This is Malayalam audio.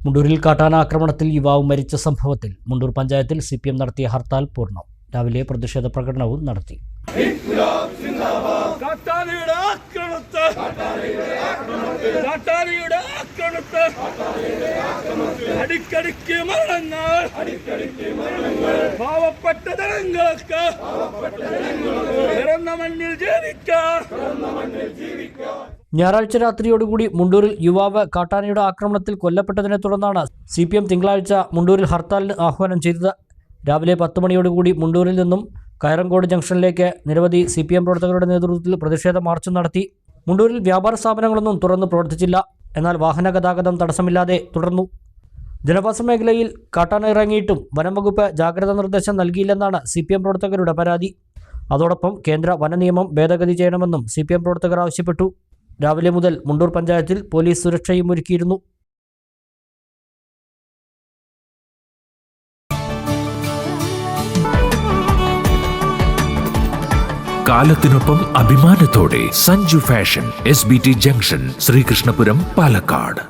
മുണ്ടൂരിൽ കാട്ടാന ആക്രമണത്തിൽ യുവാവ് മരിച്ച സംഭവത്തിൽ മുണ്ടൂർ പഞ്ചായത്തിൽ സി പി എം നടത്തിയ ഹർത്താൽ പൂർണം. രാവിലെ പ്രതിഷേധ പ്രകടനവും നടത്തി. അടിക്കടിക്ക് മരണങ്ങൾ പാവപ്പെട്ട ജനങ്ങൾക്ക് പിറന്ന മണ്ണിൽ ജീവിക്കാൻ ഞായറാഴ്ച രാത്രിയോടുകൂടി മുണ്ടൂരിൽ യുവാവ് കാട്ടാനയുടെ ആക്രമണത്തിൽ കൊല്ലപ്പെട്ടതിനെ തുടർന്നാണ് സി പി എം തിങ്കളാഴ്ച മുണ്ടൂരിൽ ഹർത്താലിന് ആഹ്വാനം ചെയ്തത്. രാവിലെ പത്ത് മണിയോടുകൂടി മുണ്ടൂരിൽ നിന്നും കയറങ്കോട് ജംഗ്ഷനിലേക്ക് നിരവധി സി പി എം പ്രവർത്തകരുടെ നേതൃത്വത്തിൽ പ്രതിഷേധ മാർച്ച് നടത്തി. മുണ്ടൂരിൽ വ്യാപാര സ്ഥാപനങ്ങളൊന്നും തുറന്നു പ്രവർത്തിച്ചില്ല. എന്നാൽ വാഹന ഗതാഗതം തടസ്സമില്ലാതെ തുടർന്നു. ജനവാസ മേഖലയിൽ കാട്ടാന ഇറങ്ങിയിട്ടും വനം വകുപ്പ് ജാഗ്രതാ നിർദ്ദേശം നൽകിയില്ലെന്നാണ് സി പി എം പ്രവർത്തകരുടെ പരാതി. അതോടൊപ്പം കേന്ദ്ര വനനിയമം ഭേദഗതി ചെയ്യണമെന്നും സി പി എം പ്രവർത്തകർ ആവശ്യപ്പെട്ടു. രാവിലെ മുതൽ മുണ്ടൂർ പഞ്ചായത്തിൽ പോലീസ് സുരക്ഷയും ഒരുക്കിയിരുന്നു. കാലത്തിനൊപ്പം അഭിമാനത്തോടെ Sanju fashion S B T junction Sreekrishnapuram Palakkad.